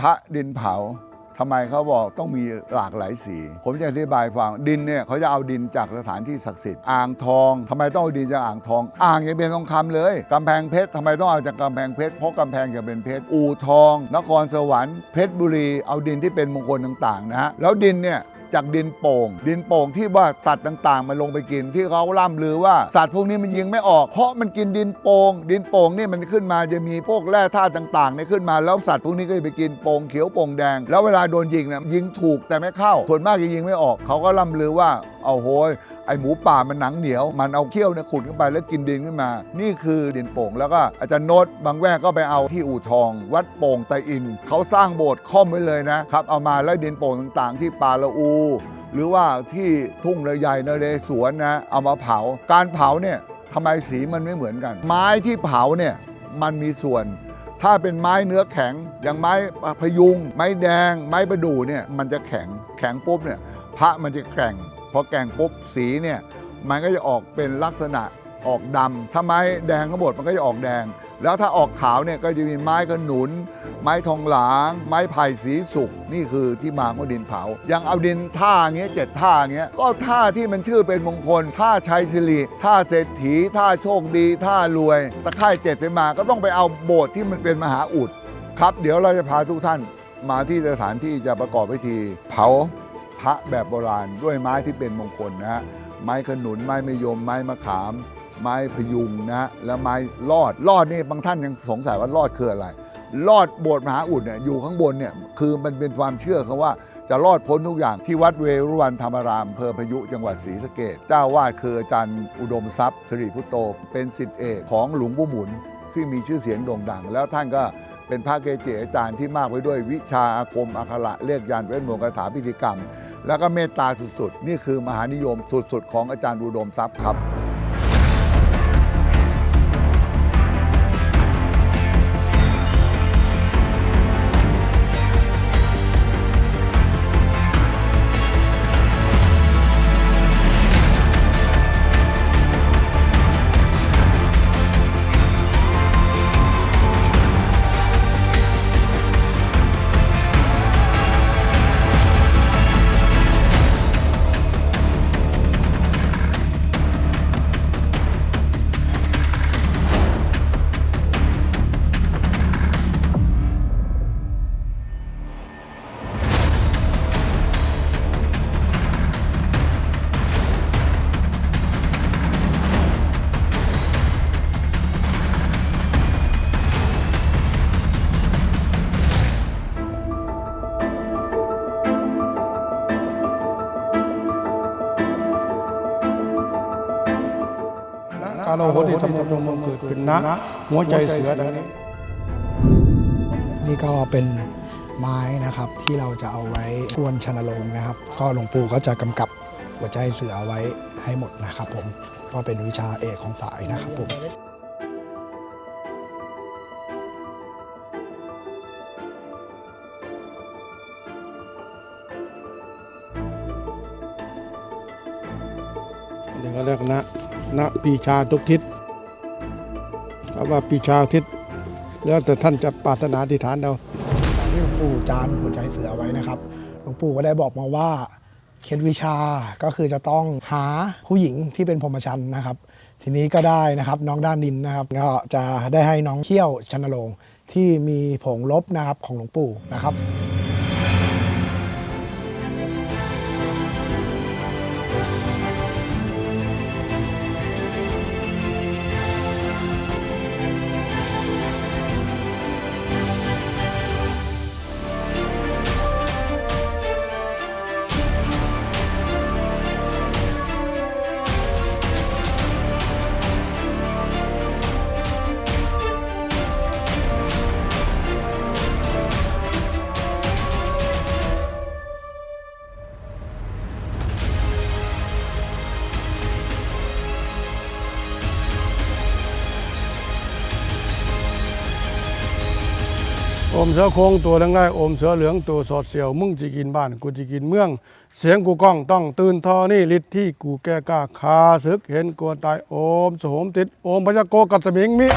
พระดินเผาทำไมเขาบอกต้องมีหลากหลายสี ผมจะอธิบายฟังดินเนี่ยเขาจะเอาดินจากสถานที่ศักดิ์สิทธิ์อ่างทองทำไมต้องเอาดินจากอ่างทอง อ่างยังเป็นทองคำเลยกำแพงเพชรทำไมต้องเอาจากกำแพงเพชรเพราะกำแพงจะเป็นเพชรอู่ทอง นครสวรรค์เพชรบุรีเอาดินที่เป็นมงคลต่างๆนะฮะแล้วดินเนี่ย จากดินโป่ง ดินโป่งที่ว่าสัตว์ต่างๆ มันลงไปกินที่เขาล่ำลือว่าสัตว์พวกนี้มันยิงไม่ออก เพราะมันกินดินโป่งดินโป่งนี่มันขึ้นมาจะมีพวกแร่ธาตุต่างๆเนี่ยขึ้นมาแล้วสัตว์พวกนี้ก็จะไปกินโป่งเขียวโป่งแดง แล้วเวลาโดนยิงเนี่ยยิงถูกแต่ไม่เข้าส่วนมากจะยิงไม่ออก เขาก็ล่ำลือว่าเอาโหย ไอหมูป่ามันหนังเหนียว มันเอาเขี้ยวเนี่ยขุดขึ้นไปแล้วกินดินขึ้นมา นี่คือดินโป่ง แล้วก็อาจารย์โนตบางแวกก็ไปเอาที่อู่ทอง วัดโป่งไตอิน เขาสร้างโบสถ์ค่อมไว้เลยนะครับ เอามาแล้วดินโป่งต่างๆ ที่ปาละอูหรือว่าที่ทุ่งระใหญ่นเรศวรนะ เอามาเผา การเผาเนี่ยทำไมสีมันไม่เหมือนกัน ไม้ที่เผาเนี่ยมันมีส่วน ถ้าเป็นไม้เนื้อแข็ง อย่างไม้พยุง ไม้แดง ไม้ประดู่เนี่ยมันจะแข็ง แข็งปุ๊บเนี่ยพระมันจะแกร่ง พอแก่งปุ๊บสีเนี่ยมันก็จะออกเป็นลักษณะออกดำถ้าไม้แดงทั้งหมดมันก็จะออกแดง แล้วถ้าออกขาวเนี่ยก็จะมีไม้ขนุน ไม้ทองหลาง ไม้ไผ่สีสุกนี่คือที่มาของดินเผายังเอาดินท่าเงี้ยเจ็ดท่าเงี้ยก็ท่าที่มันชื่อเป็นมงคลท่าชัยสิริท่าเศรษฐีท่าโชคดีท่ารวยตะไคร่เจ็ดเสมาก็ต้องไปเอาโบสถ์ที่มันเป็นมหาอุดครับ เดี๋ยวเราจะพาทุกท่านมาที่สถานที่จะประกอบพิธีเผา พระแบบโบราณด้วยไม้ที่เป็นมงคลนะฮะไม้ขนุนไม้มะยม ไม้มะขาม ไม้พยุงนะฮะแล้วไม้ลอดลอดนี่บางท่านยังสงสัยว่าลอดคืออะไร ลอดโบสถ์มหาอุดเนี่ยอยู่ข้างบนเนี่ยคือมันเป็นความเชื่อเขาว่าจะรอดพ้นทุกอย่างที่วัดเวรุวันธรรมรามเภอพยุจังหวัดศรีสะเกดเจ้าวาดคืออาจารย์อุดมทรัพย์สิริพุโตเป็นสิทธิเอกของหลวงปู่หมุน ที่มีชื่อเสียงโด่งดัง แล้วท่านก็ เป็นพระเกจิอาจารย์ที่มากไปด้วยวิชาอาคมอัคระเรียกยานเวทมนต์คาถาพิธีกรรม แล้วก็เมตตาสุดๆ นี่คือมหานิยมสุดๆ ของอาจารย์อุดมทรัพย์ครับ กาโหติธรรมจงบังเกิดขึ้นนะ หัวใจเสือดังนี้ นี่ก็เป็นไม้นะครับที่เราจะเอาไว้กวนชนลงนะครับ ก็หลวงปู่ก็จะกำกับหัวใจเสือเอาไว้ให้หมดนะครับผมก็เป็นวิชาเอกของสายนะครับผมเดี๋ยวก็เรียกนะ นะปีชาทุกทิศคำว่าปีชาทิศแล้วแต่ท่านจะปรารถนาธิฐานเอาที่หลวงปู่จานหัวใจเสือไว้นะครับหลวงปู่ก็ได้บอกมาว่าเคล็ดวิชาก็คือจะต้องหาผู้หญิงที่เป็นพรหมชันนะครับ ทีนี้ก็ได้นะครับน้องด้านดินนะครับก็จะได้ให้น้องเขี้ยวชนโรงที่มีผงลบนะครับของหลวงปู่นะครับ อมเสือโคงตัวเหลืองได้โอมเสือเหลืองตัวสอดเสียวมึงจะกินบ้านกูจะกินเมือง เสียงกูก้องต้องตื่นทอนี่ฤทธิ์ที่กูแก้กล้าคาศึกเห็นกลัวตายโอมโหมติดโอมพญาโกกัสมิงมิ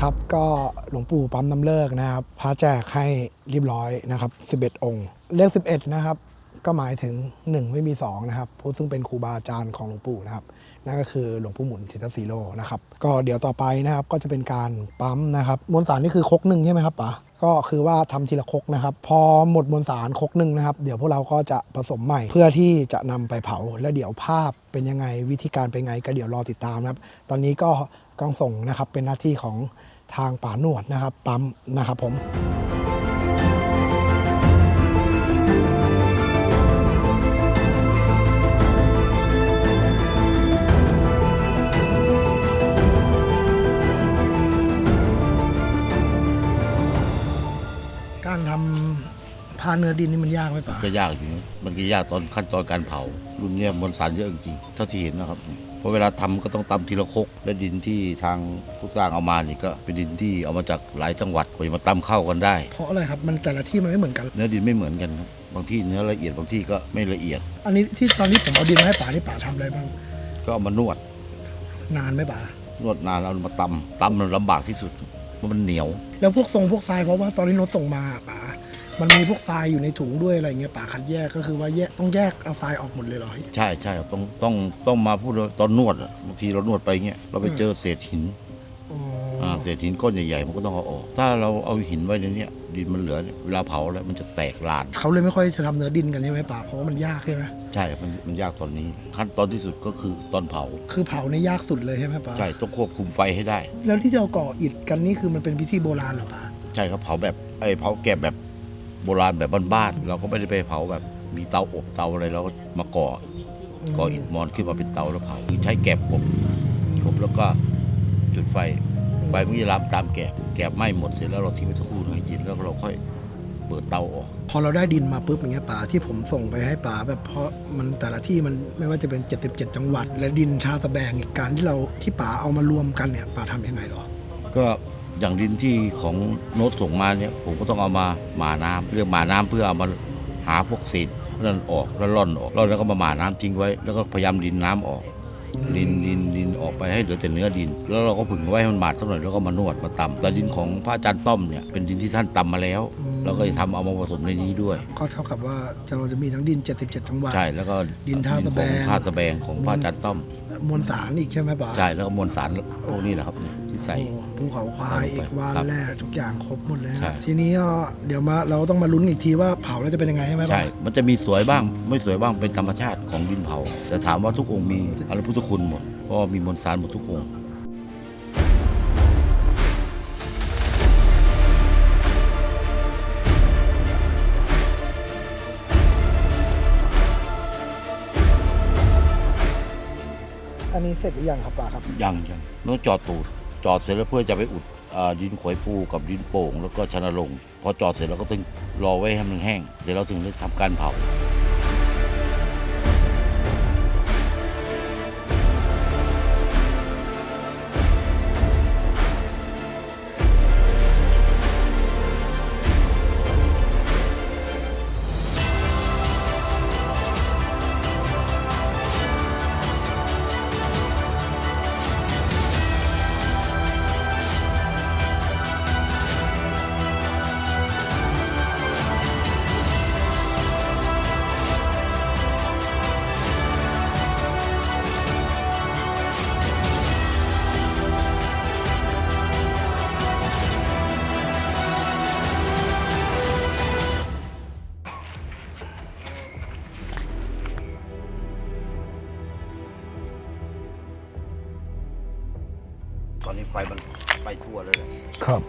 ครับก็หลวงปู่ปั๊มน้ำเลิกนะครับพระแจกให้เรียบร้อยนะครับ 11 องค์ เลข 11 นะครับ ก็หมายถึง 1 ไม่มี 2 นะครับผู้ซึ่งเป็นครูบาอาจารย์ของหลวงปู่นะครับ นั่นก็คือหลวงปู่หมุนทิตสีโลนะครับก็เดี๋ยวต่อไปนะครับก็จะเป็นการปั๊มนะครับมวลสารนี่คือคกหนึ่งใช่ไหมครับป๋าก็คือว่าทำทีละคกนะครับ พอหมดมวลสารคกหนึ่งนะครับ เดี๋ยวพวกเราก็จะผสมใหม่เพื่อที่จะนำไปเผา แล้วเดี๋ยวภาพเป็นยังไงวิธีการเป็นไงก็เดี๋ยวรอติดตามนะครับ ตอนนี้ก็กองส่งนะครับเป็นหน้าที่ของทางป่าหนวดนะครับปั๊มนะครับผมำพาเนื้อดินนี่มันยากไหมป๋าก็ยากอยู่นะมันก็ยากตอนขั้นตอนการเผา รุ่นเนี้ยมวลสารเยอะจริงๆเท่าที่เห็นนะครับเพราะเวลาทำก็ต้องตำทีละครกและดินที่ทางผู้สร้างเอามานี่ก็เป็นดินที่เอามาจากหลายจังหวัดกว่าจะมาตำเข้ากันได้ เพราะอะไรครับมันแต่ละที่มันไม่เหมือนกัน เนื้อดินไม่เหมือนกันครับบางที่เนื้อละเอียดบางที่ก็ไม่ละเอียด อันนี้ที่ตอนนี้ผมเอาดินมาให้ป๋านี่ป๋าทำอะไรบ้างก็เอามานวด นานไหมป๋านวดนานแล้วเอามาตำตำมันลำบากที่สุดเพราะมันเหนียว แล้วพวกทรงพวกทรายเพราะว่าตอนนี้รถส่งมาอะป๋า มันมีพวกทรายอยู่ในถุงด้วยอะไรเงี้ยป๋าคัดแยกก็คือว่าแยกต้องแยกเอาทรายออกหมดเลยเหรอใช่ใช่ต้องต้องต้องมาพูดว่าตอนนวดอะบางทีเรานวดไปเงี้ยเราไปเจอเศษหินอ๋อออ่าเศษหินก้อนใหญ่ๆมันก็ต้องเอาออก ถ้าเราเอาหินไว้ในเนี้ยดินมันเหลือเนี่ยเวลาเผาแล้วมันจะแตกลาน เขาเลยไม่ค่อยจะทำเนื้อดินกันใช่ไหมป๋าเพราะว่ามันยากใช่ไหมใช่มันมันยากตอนนี้ขั้นตอนที่สุดก็คือตอนเผา คือเผาในยยากสุดเลยใช่ไหมป๋าใช่ต้องควบคุมไฟให้ได้ แล้วที่เราก่ออิฐกันนี่คือมันเป็นพิธีโบราณเหรอป๋าใช่ครับเผาแบบไอ้ยเผาแกะแบบ โบราณแบบบ้านๆเราก็ไม่ได้ไปเผาแบบ มีเตาอบเตาอะไรเราก็มาก่ออก่ออิฐมอนขึ้นมาเป็นเตาแล้วเผาใช้แกบกบกบแล้วก็จุดไฟไฟมันจะลามตามแกบแกบไหม้หมดเสร็จแล้วเราทิ้งไว้สักครู่หนึ่งให้เย็นแล้วเราค่อยเปิดเตาออก พอเราได้ดินมาปุ๊บอย่างเงี้ยป๋าที่ผมส่งไปให้ป๋าแบบเพราะมันแต่ละที่มันไม่ว่าจะเป็น 77 จังหวัด และดินชาตะแบงอีกการที่เราที่ป๋าเอามารวมกันเนี่ยป๋าทำยังไงหรอ ก็ อย่างดินที่ของโน้ตส่งมาเนี่ยผมก็ต้องเอามาหมาน้ำเรียกหมาน้ำเพื่อเอามาหาพวกเศษนั่นออกแล้วร่อนออกร่อนแล้วก็มาหมาน้ำทิ้งไว้ แล้วก็พยายามดินน้ำออก ดินดินดินออกไปให้เหลือแต่เนื้อดิน แล้วเราก็ผึ่งไว้ให้มันบาดสักหน่อยแล้วก็มานวดมาตำแต่ดินของพระอาจารย์ต้อมเนี่ยเป็นดินที่ท่านตำมาแล้ว เราก็จะทำเอามาผสมในนี้ด้วย ก็เท่ากับว่าจะเราจะมีทั้งดิน 77 จังหวัด ใช่แล้วก็ดินท่าตะแบง ของท่าตะแบงของพระอาจารย์ต้อม มวลสารอีกใช่ไหมป๋าใช่แล้วก็มวลสารพวกนี้แหละครับเนี่ยที่ใส่ โอ้ภูเขาควายเอกวานครับแร่ทุกอย่างครบหมดเลยนะใช่ ทีนี้ก็เดี๋ยวมาเราต้องมาลุ้นอีกทีว่าเผาแล้วจะเป็นยังไงใช่ไหมป๋า ใช่ มันจะมีสวยบ้าง ไม่สวยบ้างเป็นธรรมชาติของดินเผา แต่ถามว่าทุกองค์มีอรพุทธคุณหมดเพราะว่ามีมวลสารหมดทุกองค์ อันนี้เสร็จหรือยังครับป่าครับ ยังยังต้องจอดตูดจอดเสร็จแล้วเพื่อจะไปอุดอ่าดินขวยฟูกับดินโป่ง แล้วก็ชนลงพอจอดเสร็จเราก็ต้องรอไว้ให้มันแห้ง เสร็จแล้วถึงได้ทำการเผา ตอนนี้ไฟมันไปทั่วเลยครับ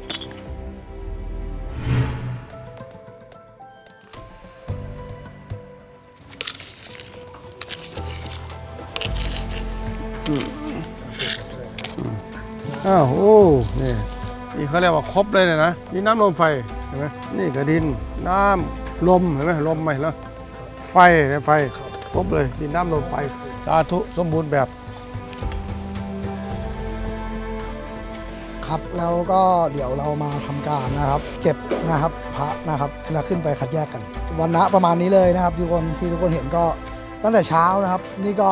อ้าว โอ้นี่นี่เขาเรียกว่าครบเลยเนี่ยนะนี่น้ำลมไฟเห็นไหมนี่ก็ดินน้ำลมเห็นไหมลมไหมแล้วไฟเนี่ยไฟครบเลยดินน้ำลมไฟสาธุสมบูรณ์แบบ ครับ แล้วก็เดี๋ยวเรามาทำการนะครับ เก็บนะครับพระนะครับแล้วขึ้นไปคัดแยกกัน วันนะประมาณนี้เลยนะครับ ทุกคนที่ทุกคนเห็นก็ตั้งแต่เช้านะครับ นี่ก็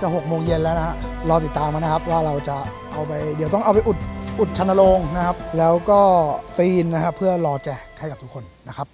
จะ6กโมงเย็นแล้วนะฮะรอติดตามมานะครับว่าเราจะเอาไปเดี๋ยวต้องเอาไปอุดอุดชันโรงนะครับ แล้วก็ซีนนะครับเพื่อรอแจกให้กับทุกคนนะครับ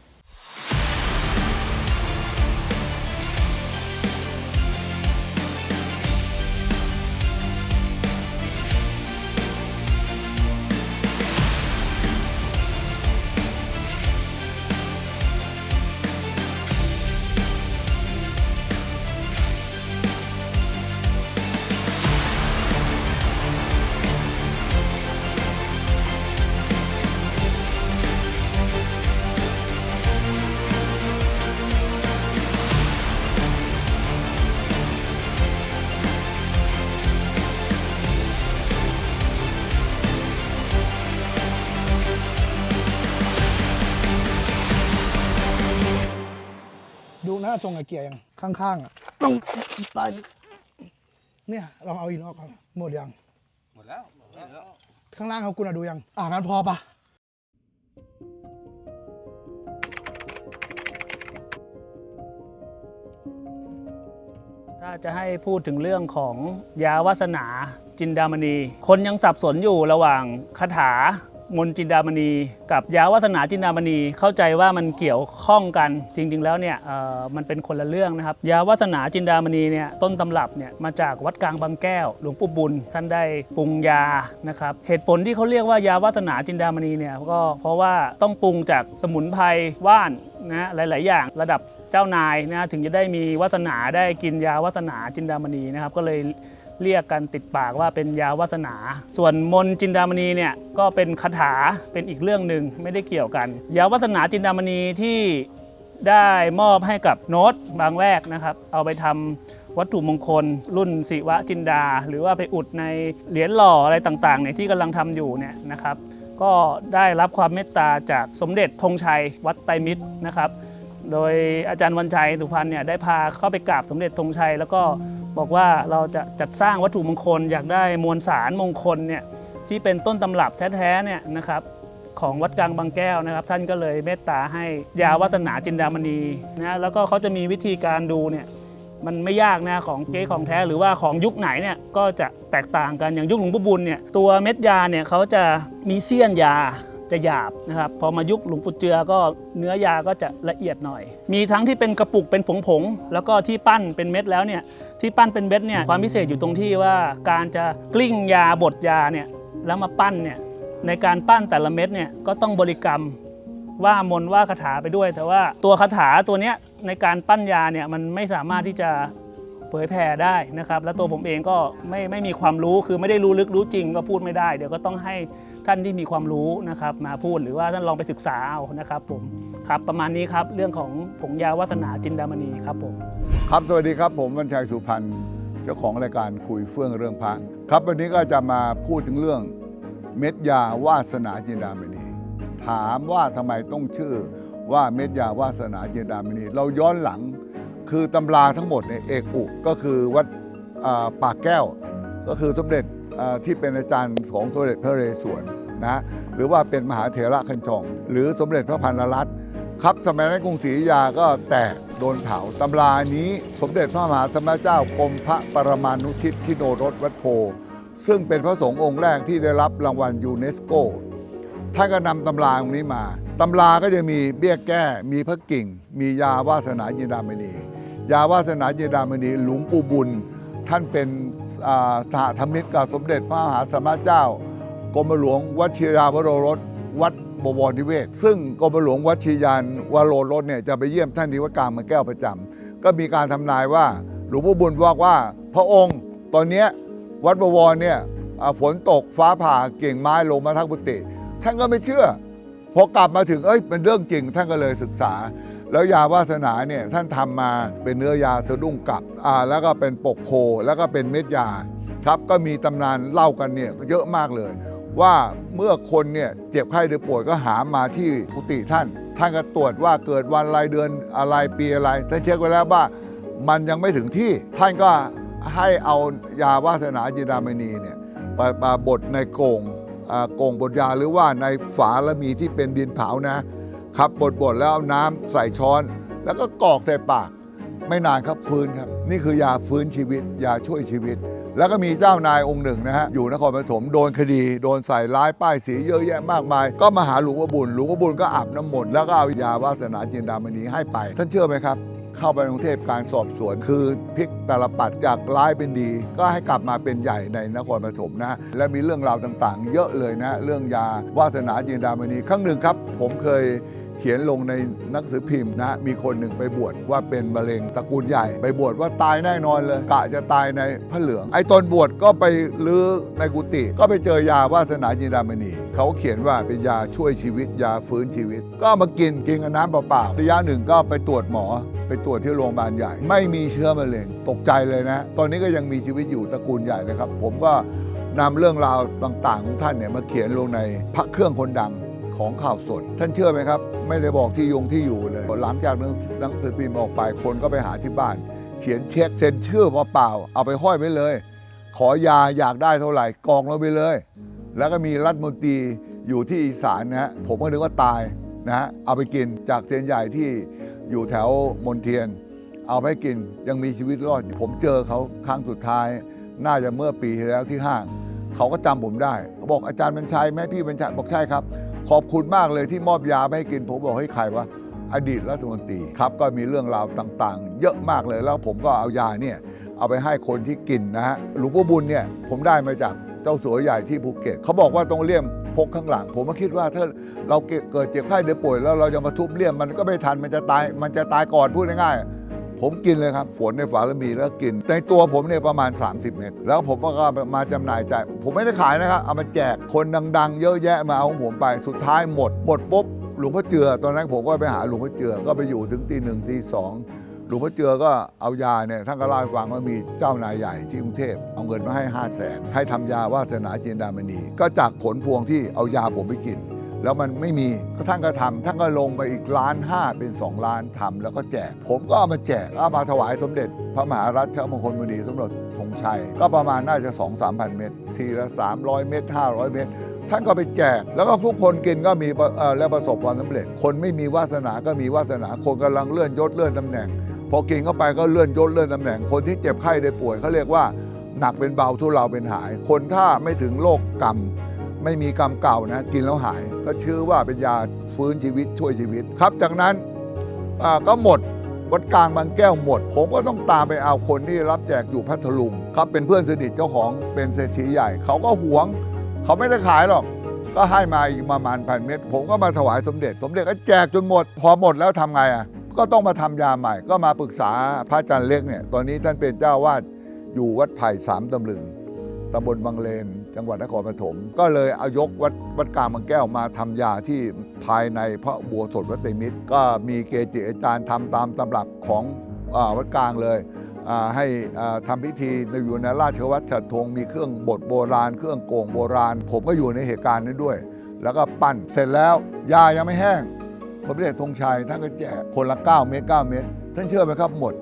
าตรงกับเกียร์ยังข้างๆอะต้องใต้เนี่ยลองเอาอินออกก่อนหมดยังหมดแล้ว ข้างล่างเขาคุณอะดูยัง อ่างั้นพอปะถ้าจะให้พูดถึงเรื่องของยาวาสนาจินดามณี คนยังสับสนอยู่ระหว่างคาถา มนจินดามณี กับยาวาสนาจินดามณีเข้าใจว่ามันเกี่ยวข้องกันจริง ๆ แล้วเนี่ยมันเป็นคนละเรื่องนะครับ ยาวาสนาจินดามณีเนี่ยต้นตำรับเนี่ยมาจากวัดกลางบางแก้ว หลวงปู่บุญท่านได้ปรุงยานะครับเหตุผลที่เขาเรียกว่ายาวาสนาจินดามณีเนี่ยก็เพราะว่าต้องปรุงจากสมุนไพรว่านนะหลาย ๆ อย่างระดับเจ้านายนะถึงจะได้มีวาสนาได้กินยาวาสนาจินดามณีนะครับก็เลย เรียกกันติดปากว่าเป็นยาวาสนา ส่วนมนจินดามณีเนี่ยก็เป็นคาถาเป็นอีกเรื่องหนึ่งไม่ได้เกี่ยวกัน ยาวาสนาจินดามณีที่ได้มอบให้กับโน้ตบางแรกนะครับ เอาไปทำวัตถุมงคล รุ่นศิวะจินดา หรือว่าไปอุดในเหรียญหล่ออะไรต่างๆเนี่ยที่กำลังทำอยู่เนี่ยนะครับ ก็ได้รับความเมตตาจากสมเด็จธงชัยวัดไตรมิตรนะครับ โดยอาจารย์วันชัยสุพรรณเนี่ยได้พาเข้าไปกราบสมเด็จธงชัย แล้วก็บอกว่าเราจะจัดสร้างวัตถุมงคล อยากได้มวลสารมงคลเนี่ยที่เป็นต้นตำรับแท้ๆเนี่ยนะครับของวัดกลางบางแก้วนะครับ ท่านก็เลยเมตตาให้ยาวัสนาจินดามณีนะแล้วก็เขาจะมีวิธีการดูเนี่ยมันไม่ยากนะของเก๊ของแท้หรือว่าของยุคไหนเนี่ยก็จะแตกต่างกันอย่างยุคหลวงปู่บุญเนี่ยตัวเม็ดยาเนี่ยเขาจะมีเสี้ยนยา จะหยาบนะครับพอมายุคหลวงปู่เจือก็เนื้อยาก็จะละเอียดหน่อย มีทั้งที่เป็นกระปุกเป็นผงๆแล้วก็ที่ปั้นเป็นเม็ดแล้วเนี่ยที่ปั้นเป็นเม็ดเนี่ยความพิเศษอยู่ตรงที่ว่าการจะกลิ้งยาบดยาเนี่ยแล้วมาปั้นเนี่ยในการปั้นแต่ละเม็ดเนี่ยก็ต้องบริกรรมว่ามนว่าคาถาไปด้วย แต่ว่าตัวคาถาตัวเนี้ยในการปั้นยาเนี่ยมันไม่สามารถที่จะ เผยแผ่ได้นะครับแล้วตัวผมเองก็ไม่ไม่มีความรู้คือไม่ได้รู้ลึกรู้จริงก็พูดไม่ได้ เดี๋ยวก็ต้องให้ท่านที่มีความรู้นะครับมาพูดหรือว่าท่านลองไปศึกษาเอานะครับผมครับประมาณนี้ครับเรื่องของผงยาวาสนาจินดามณีครับผมครับสวัสดีครับผมวันชัยสุพรรณเจ้าของรายการคุยเฟื่องเรื่องพระครับวันนี้ก็จะมาพูดถึงเรื่องเม็ดยาวาสนาจินดามณีถามว่าทำไมต้องชื่อว่าเม็ดยาวาสนาจินดามณีเราย้อนหลัง คือตำราทั้งหมดเนี่ยเอกอุก็คือวัดอ่าปากแก้ว ก็คือสมเด็จที่เป็นอาจารย์ของสมเด็จพระเรศวรนะหรือว่าเป็นมหาเถระคันจอง หรือสมเด็จพระพันนรัตน์ครับสมัยนั้นกรุงศรีอยุธยาก็แตกโดนเผาตำรานี้สมเด็จพระมหาสมณเจ้ากรมพระปรมานุชิตชิโนรสวัดโพซึ่งเป็นพระสงฆ์องค์แรกที่ได้รับรางวัลยูเนสโกท่านก็นำตำราตรงนี้มาตำราก็จะมีเบี้ยแก้ มีพระกิ่ง มียาวาสนาจินดามณี ยาวาสนาจินดามณีหลวงปู่บุญ ท่านเป็นอ่าสหธรรมิตรกับสมเด็จพระมหาสมณเจ้ากรมหลวงวชิราวโรรสวัดบวรนิเวศ ซึ่งกรมหลวงวชิยานวโรรสเนี่ยจะไปเยี่ยมท่านที่วัดกลางเมืองแก้วประจำก็มีการทำนายว่าหลวงพ่บุญบอกว่า พระองค์ตอนนี้วัดบวรเนี่ยฝนตกฟ้าผ่าเก่งไม้ลงมาทั้งกุฏิท่านก็ไม่เชื่อพอกลับมาถึงเอ้ยเป็นเรื่องจริงท่านก็เลยศึกษา แล้วยาวาสนาเนี่ยท่านทำมาเป็นเนื้อยาสะดุ้งกลับอ่าแล้วก็เป็นปกโพแล้วก็เป็นเม็ดยาครับก็มีตำนานเล่ากันเนี่ยเยอะมากเลย ว่าเมื่อคนเนี่ยเจ็บไข้หรือป่วยก็หามาที่กุฏิท่าน ท่านก็ตรวจว่าเกิดวันอะไรเดือนอะไรปีอะไรท่านเช็คไว้แล้วว่ามันยังไม่ถึงที่ท่านก็ให้เอายาวาสนาจินดามณีเนี่ยไปาบดในโกงอ่าโกงบดยาหรือว่าในฝาละมีที่เป็นดินเผานะ ครับบดบดแล้วเอาน้ำใส่ช้อน แล้วก็กรอกใส่ปาก ไม่นานครับฟื้นครับ นี่คือยาฟื้นชีวิตยาช่วยชีวิต แล้วก็มีเจ้านายองค์หนึ่งนะฮะอยู่นครปฐมโดนคดี โดนใส่ร้ายป้ายสีเยอะแยะมากมาย ก็มาหาหลวงพ่อบุญหลวงพ่อบุญก็อาบน้ำมนต์แล้วก็เอายาวาสนาจินดามณีให้ไป ท่านเชื่อไหมครับ เข้าไปกรุงเทพการสอบสวน คือพลิกตลปัดจากร้ายเป็นดี ก็ให้กลับมาเป็นใหญ่ในนครปฐมนะและมีเรื่องราวต่างๆ เยอะเลยนะ เรื่องยาวาสนาจินดามณีครั้งหนึ่งครับ ผมเคย เขียนลงในหนังสือพิมพ์นะมีคนหนึ่งไปบวชว่าเป็นมะเร็งตระกูลใหญ่ ไปบวชว่าตายแน่นอนเลยกะจะตายในพระเหลือง ไอ้ตอนบวชก็ไปลื้อในกุฏิก็ไปเจอยาวาสนาจินดามณีเขาเขียนว่าเป็นยาช่วยชีวิต ยาฟื้นชีวิต ก็มากินกินกับน้ำเปล่าๆระยะหนึ่งก็ไปตรวจหมอไปตรวจที่โรงพยาบาลใหญ่ ไม่มีเชื้อมะเร็งตกใจเลยนะ ตอนนี้ก็ยังมีชีวิตอยู่ตระกูลใหญ่นะครับ ผมก็นำเรื่องราวต่างๆ ของท่านเนี่ยมาเขียนลงในพระเครื่องคนดัง ของข่าวสด ท่านเชื่อไหมครับ ไม่ได้บอกที่ยงที่อยู่เลย หลังจากหนังสือพิมพ์ออกไปคนก็ไปหาที่บ้าน เขียนเช็คเซ็นชื่อมาเปล่า เอาไปห้อยไว้เลย ขอยาอยากได้เท่าไหร่กองลงไปเลย แล้วก็มีรัฐมนตรีอยู่ที่อีสานนะฮะผมก็นึกว่าตายนะฮะเอาไปกินจากเซนใหญ่ที่อยู่แถวมนเทียน เอาไปกินยังมีชีวิตรอด ผมเจอเขาครั้งสุดท้าย น่าจะเมื่อปีที่แล้วที่ห้าง เขาก็จำผมได้เขาบอกอาจารย์บรรชัยแม่พี่บรรชัยบอกใช่ครับ ขอบคุณมากเลยที่มอบยาไม่ให้กิน ผมบอกให้ใครวะอดีตรัฐมนตรีครับก็มีเรื่องราวต่างๆ เยอะมากเลยแล้วผมก็เอายาเนี่ยเอาไปให้คนที่กินนะฮะหลวงพ่อบุญเนี่ยผมได้มาจากเจ้าสัวใหญ่ที่ภูเก็ตเขาบอกว่าต้องเลี่ยมพกข้างหลัง ผมก็คิดว่าถ้าเราเกิดเจ็บไข้ได้ป่วยแล้วเราจะมาทุบเลี่ยมมันก็ไม่ทันมันจะตายมันจะตายก่อนพูดง่ายๆ ผมกินเลยครับฝนในฝาละมีแล้วกิน ในตัวผมเนี่ยประมาณ 30 เม็ดแล้วผมก็มาจำหน่ายจ่ายผมไม่ได้ขายนะครับเอามาแจกคนดัง ๆ เยอะแยะมาเอาของผมไปสุดท้ายหมด หมดปุ๊บหลวงพ่อเจือ ตอนนั้นผมก็ไปหาหลวงพ่อเจือก็ไปอยู่ถึงตีหนึ่งตีสองหลวงพ่อเจือก็เอายาเนี่ยท่านก็เล่าให้ฟังว่ามีเจ้านายใหญ่ที่กรุงเทพเอาเงินมาให้5 0 0แสนให้ทำยาวาสนาจินดามณีก็จากผลพวงที่เอายาผมไปกิน แล้วมันไม่มีก็ท่านก็ทำท่านก็ลงไปอีกล้านห้าเป็น2ล้านทำแล้วก็แจก ผมก็เอามาแจกเอามาถวายสมเด็จ พระมหารัชมงคลมุนีสมเด็จธงชัย ก็ประมาณน่าจะ2 3 0 0 0เม็ดทีละ300เม็ด500เม็ดท่านก็ไปแจก แล้วก็ทุกคนกินก็มีและประสบความสำเร็จ คนไม่มีวาสนาก็มีวาสนา คนกำลังเลื่อนยศเลื่อนตำแหน่ง พอกินเข้าไปก็เลื่อนยศเลื่อนตำแหน่ง คนที่เจ็บไข้ได้ป่วยเขาเรียกว่าหนักเป็นเบาทุเราเป็นหาย คนถ้าไม่ถึงโรคกรรม ไม่มีกรรมเก่านะ กินแล้วหาย ก็ชื่อว่าเป็นยาฟื้นชีวิตช่วยชีวิตครับ จากนั้นก็หมดวัดกลางบางแก้วหมด ผมก็ต้องตามไปเอาคนที่รับแจกอยู่พัทลุงครับเป็นเพื่อนสนิทเจ้าของเป็นเศรษฐีใหญ่ เขาก็หวง เขาไม่ได้ขายหรอก ก็ให้มาอีกประมาณพันเม็ดผมก็มาถวายสมเด็จ สมเด็จก็แจกจนหมด พอหมดแล้วทำไงอะก็ต้องมาทำยาใหม่ ก็มาปรึกษาพระอาจารย์เล็กเนี่ยตอนนี้ท่านเป็นเจ้าวาดอยู่วัดไผ่สามตำลึง ตำบลบางเลน จังหวัดนครปฐมก็เลยเอายกวัดวัดกลางบางแก้วมาทำยาที่ภายในพระบัวสดวัดเตมิตร ก็มีเกจิอาจารย์ทำตามตำรับของอวัดกลางเลยให้อ่าทำพิธีในอยู่ในราชวัตรฉัตรธงมีเครื่องบดโบราณ เครื่องโก่งโบราณ ผมก็อยู่ในเหตุการณ์นั้นด้วย แล้วก็ปั้นเสร็จแล้วยายังไม่แห้งพระเดชธงชัยท่านก็แจกคนละ 9 เม็ด9เม็ดท่านเชื่อไหมครับหมด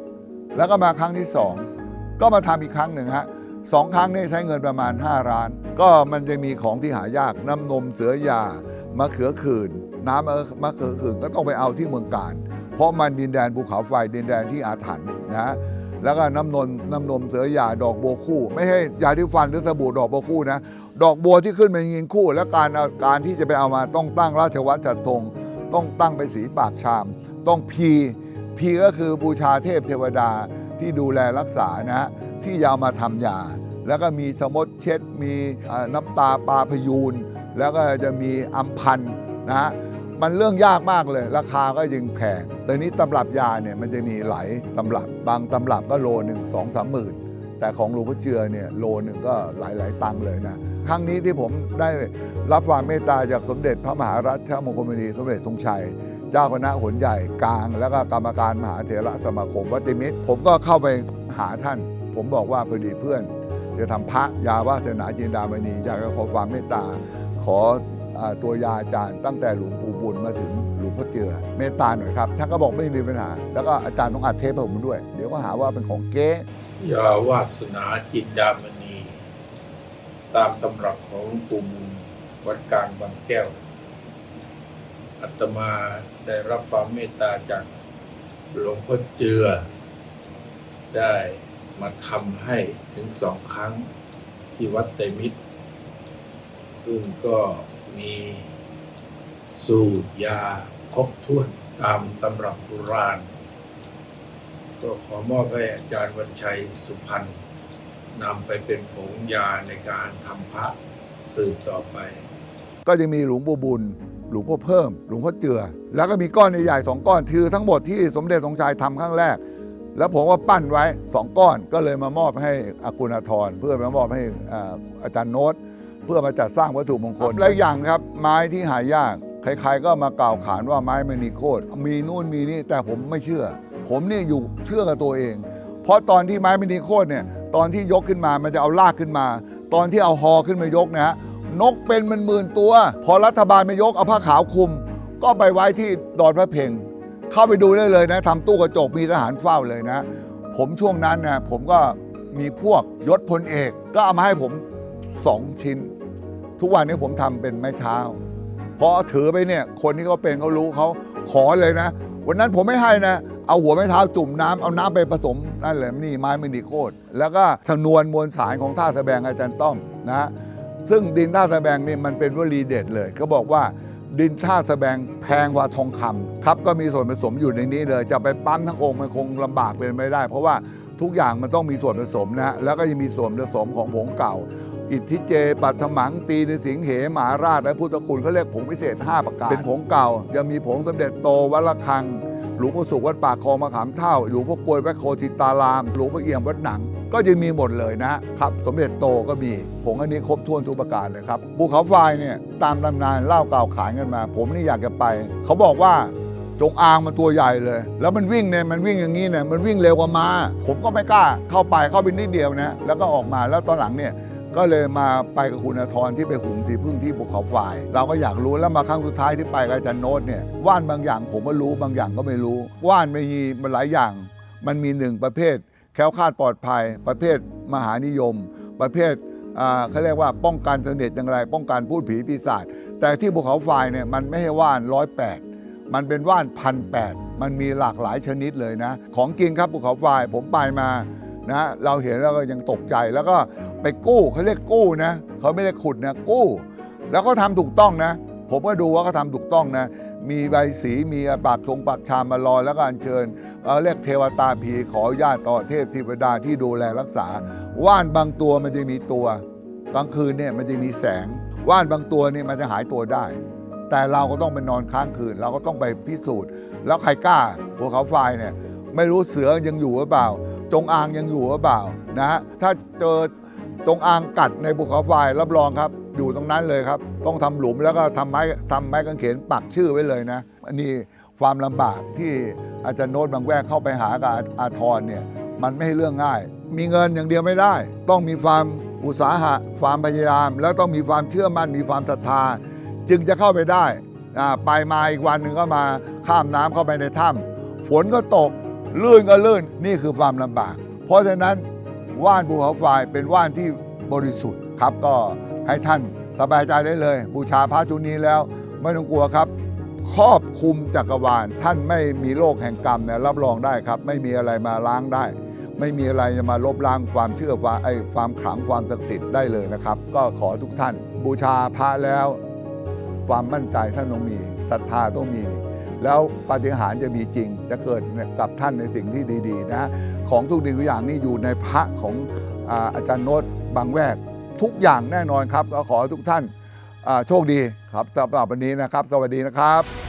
แล้วก็มาครั้งที่ 2 ก็มาทำอีกครั้งหนึ่งฮะ สองครั้งนี่ใช้เงินประมาณ 5 ล้าน ก็มันจะมีของที่หายากน้ำนมเสือยามะเขือขื่นน้ำมะเขือขื่นก็ต้องไปเอาที่เมืองการ เพราะมันดินแดนภูเขาไฟดินแดนที่อาถรรพ์นะแล้วก็น้ำนมน้ำนมเสือยาดอกบัวคู่ ไม่ให้ยาที่ฟันหรือสบู่ดอกบัวคู่นะดอกบัวที่ขึ้นเป็นยิงคู่ และการเอาการที่จะไปเอามาต้องตั้งราชวัตรจัดธงต้องตั้งไปสีปากชาม ต้องพีพีก็คือบูชาเทพเทวดาที่ดูแลรักษานะ ที่ยาวมาทำยา แล้วก็มีสมดเช็ด มีน้ำตาปลาพยูน แล้วก็จะมีอัมพันธ์นะฮะมันเรื่องยากมากเลย ราคาก็ยังแพง แต่นี้ตำรับยาเนี่ยมันจะมีหลายตำรับ บางตำรับก็โลหนึ่งสองสามหมื่น แต่ของหลวงพ่อเจือเนี่ยโลหนึ่งก็หลายหลายตังเลยนะ ครั้งนี้ที่ผมได้รับความเมตตาจากสมเด็จพระมหารัชมงคลมุนีสมเด็จทรงชัย เจ้าคณะหนใหญ่กลาง แล้วก็กรรมการมหาเถระสมาคมวัดติมิตรผมก็เข้าไปหาท่าน ผมบอกว่าพอดีเพื่อน จะทำพระยาวาสนาจินดามณีอยากจะขอความเมตตาขออตัวยาอาจารย์ตั้งแต่หลวงปู่บุญมาถึงหลวงพ่อเจือเมตตาหน่อยครับท่านก็บอกไม่มีปัญหา แล้วก็อาจารย์ต้องอัดเทปให้ผมด้วย เดี๋ยวก็หาว่าเป็นของเก๊ยาวาสนาจินดามณี ตามตำรับของหลวงปู่บุญวัดกลางบางแก้วอัตมาได้รับความเมตตาจากหลวงพ่อเจือได้ มาทำให้ถึงสองครั้งที่วัดไตรมิตร ซึ่งก็มีสูตรยาครบถ้วนตามตำรับโบราณ ก็ขอมอบให้อาจารย์วันชัยสุพรรณนำไปเป็นผงยาในการทำพระสืบต่อไป ก็จะมีหลวงปู่บุญ หลวงพ่อเพิ่ม หลวงพ่อเจือ แล้วก็มีก้อนใหญ่ๆสองก้อนคือทั้งหมดที่สมเด็จทรงชัยทำครั้งแรก แล้วผมว่าปั้นไว้สองก้อนก็เลยมามอบให้อากุณาธรเพื่อมามอบให้อ่าอาจารย์โน้ต เพื่อมาจัดสร้างวัตถุมงคลและอย่างครับ ไม้ที่หายากใครๆก็มากล่าวขานว่าไม้มณีโคตรมีนู่นมีนี่แต่ผมไม่เชื่อ ผมนี่อยู่เชื่อกับตัวเอง เพราะตอนที่ไม้มณีโคตรเนี่ยตอนที่ยกขึ้นมามันจะเอาลากขึ้นมา ตอนที่เอาฮอขึ้นมายกนะฮะนกเป็นมันหมื่นตัว พอรัฐบาลมายกเอาผ้าขาวคลุม ก็ไปไว้ที่ดอนพระเพ่ง เข้าไปดูได้เลยนะทำตู้กระจกมีทหารเฝ้าเลยนะ ผมช่วงนั้นนะผมก็มีพวกยศพลเอก ก็เอามาให้ผมสองชิ้น ทุกวันนี้ผมทำเป็นไม้เท้าพอถือไปเนี่ยคนที่เขาเป็นเขารู้เขาขอเลยนะ วันนั้นผมไม่ให้นะ เอาหัวไม้เท้าจุ่มน้ำเอาน้ำไปผสมนั่นเลยนี่ไม้ไม่ดีโคตรแล้วก็ชนวนมวลสารของท่าสะแบงอาจารย์ต้อมนะซึ่งดินท่าสะแบงนี่มันเป็นวลีเด็ดเลยเขาบอกว่า ดินท่าสแบงแพงกว่าทองคำครับก็มีส่วนผสมอยู่ในนี้เลย จะไปปั้มทั้งองค์มันคงลำบากเป็นไม่ได้ เพราะว่าทุกอย่างมันต้องมีส่วนผสมนะฮะแล้วก็ยังมีส่วนผสมของผงเก่า อิทธิเจ ปัทมังตีในสิงเหมหาราชและพุทธคุณเขาเรียกผงพิเศษ 5 ประการเป็นผงเก่ายังมีผงสมเด็จโตวัลคัง หลวงพ่อสุขวัดป่าคลองมะขามเท่า หลวงพ่อกลวยวัดโคจิตาราม หลวงพ่อเอี่ยมวัดหนัง ก็จะมีหมดเลยนะครับ สมเด็จโตก็มีผงอันนี้ครบถ้วนทุกประการเลยครับภูเขาไฟเนี่ยตามตำนานเล่าเก่าวขานกันมา ผมนี่อยากจะไป เขาบอกว่าจงอางมันตัวใหญ่เลย แล้วมันวิ่งเนี่ยมันวิ่งอย่างนี้เนี่ยมันวิ่งเร็วกว่ามา ผมก็ไม่กล้าเข้าไปเข้าไปนิดเดียวนะแล้วก็ออกมาแล้วตอนหลังเนี่ย ก็เลยมาไปกับคุณอาทรที่ไปหุงสีพึ่งที่ภูเขาไฟเราก็อยากรู้แล้วมาครั้งสุดท้ายที่ไปกับอาจารย์โน้ตเนี่ยว่านบางอย่างผมก็รู้บางอย่างก็ไม่รู้ว่านไม่มีมันหลายอย่าง มันมีหนึ่งประเภท แคล้วคลาดปลอดภัย ประเภทมหานิยม ประเภทอ่าเขาเรียกว่าป้องกันเสน่ห์อย่างไร ป้องกันพูดผีปีศาจแต่ที่ภูเขาไฟเนี่ยมันไม่ใช่ว่านร้อยแปดมันเป็นว่านพันแปดมันมีหลากหลายชนิดเลยนะ ของจริงครับภูเขาไฟผมไปมานะเราเห็นแล้วก็ยังตกใจแล้วก็ ไปกู้เขาเรียกกู้นะเขาไม่ได้ขุดนะกู้ แล้วก็ทำถูกต้องนะ ผมก็ดูว่าเขาทำถูกต้องนะ มีใบสีมีปากชงปากชามมารอแล้วก็อัญเชิญเราเรียกเทวตาผีขอญาตต่อเทพธิวดาที่ดูแลรักษา ว่านบางตัวมันจะมีตัวกลางคืนเนี่ยมันจะมีแสง ว่านบางตัวเนี่ยมันจะหายตัวได้ แต่เราก็ต้องไปนอนค้างคืน เราก็ต้องไปพิสูจน์ แล้วใครกล้าภูเขาไฟเนี่ยไม่รู้เสือยังอยู่หรือเปล่า จงอางยังอยู่หรือเปล่านะถ้าเจอ จงอางกัดในภูเขาไฟรับรองครับ อยู่ตรงนั้นเลยครับ ต้องทำหลุมแล้วก็ทำไม้ทำไม้กางเขนปักชื่อไว้เลยนะ อันนี้ความลำบากที่อาจารย์โน้ตบางแวกเข้าไปหากับอาทรเนี่ยมันไม่ใช่เรื่องง่าย มีเงินอย่างเดียวไม่ได้ ต้องมีความอุตสาหะความพยายาม แล้วต้องมีความเชื่อมั่นมีความศรัทธา จึงจะเข้าไปได้อ่าไปมาอีกวันหนึ่งก็มาข้ามน้ำเข้าไปในถ้ำฝนก็ตกลื่นก็ลื่นนี่คือความลำบาก เพราะฉะนั้น ว่านภูเขาไฟเป็นว่านที่บริสุทธิ์ครับ ก็ให้ท่านสบายใจได้เลย บูชาพระชุดนี้แล้วไม่ต้องกลัวครับ ครอบคุมจักรวาล ท่านไม่มีโลกแห่งกรรมเนี่ยรับรองได้ครับ ไม่มีอะไรมาล้างได้ ไม่มีอะไรจะมาลบล้างความเชื่อความไอ้ความขลังความศักดิ์สิทธิ์ได้เลยนะครับ ก็ขอทุกท่าน บูชาพระแล้ว ความมั่นใจท่านต้องมีศรัทธาต้องมี แล้วปาฏิหาริย์จะมีจริง จะเกิดกับท่านในสิ่งที่ดี ๆ นะ ของทุกสิ่งทุกอย่างนี่อยู่ในพระของอาอาจารย์โน้ตบางแวกทุกอย่างแน่นอนครับก็ขอทุกท่านโชคดีครับสำหรับวันนี้นะครับ สวัสดีนะครับ